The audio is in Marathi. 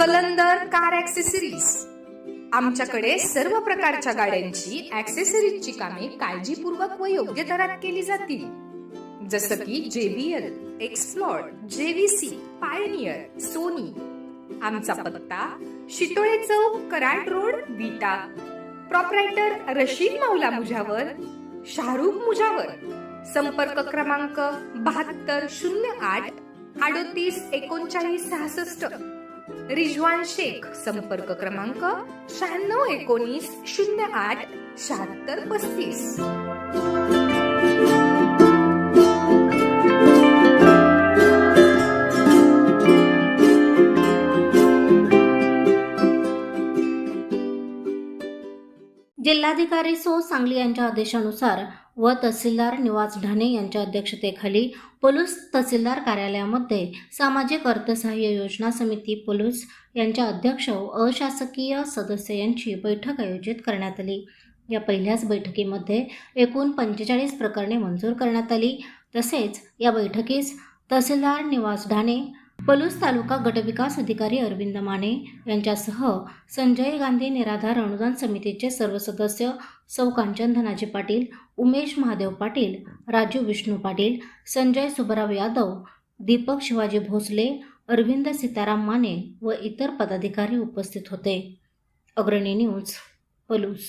कलंदर कार ऍक्सेसरीज आमच्याकडे सर्व प्रकारच्या गाड्यांची ऍक्सेसरीजची कामे काळजीपूर्वक व योग्य दरात केली जातील. जसं की JBL explore JVC Pioneer Sony आमचा पत्ता शितोळे चौक कराड रोड विटा प्रॉपरायटर रशीद माऊला मुजावर शाहरुख मुजावर संपर्क क्रमांक बहात्तर शून्य आठ अडोतीस एकोणचाळीस सहासष्ट. रिजवान शेख संपर्क क्रमांक शहाण्णव एकोणीस शून्य आठ शहात्तर पस्तीस. जिल्हाधिकारी सो सांगली यांच्या आदेशानुसार व तहसीलदार निवास ढाणे यांच्या अध्यक्षतेखाली पोलीस तहसीलदार कार्यालयामध्ये सामाजिक अर्थसहाय्य योजना समिती पोलीस यांच्या अध्यक्ष व अशासकीय सदस्य यांची बैठक आयोजित करण्यात आली. या पहिल्याच बैठकीमध्ये एकूण पंचेचाळीस प्रकरणे मंजूर करण्यात आली. तसेच या बैठकीस तहसीलदार निवास ढाणे पलूस तालुका गटविकास अधिकारी अरविंद माने यांच्यासह संजय गांधी निराधार अनुदान समितीचे सर्व सदस्य सौ कांचन धनाजी पाटील उमेश महादेव पाटील राजू विष्णू पाटील संजय सुबराव यादव दीपक शिवाजी भोसले अरविंद सीताराम माने व इतर पदाधिकारी उपस्थित होते. अग्रणी न्यूज पलूस.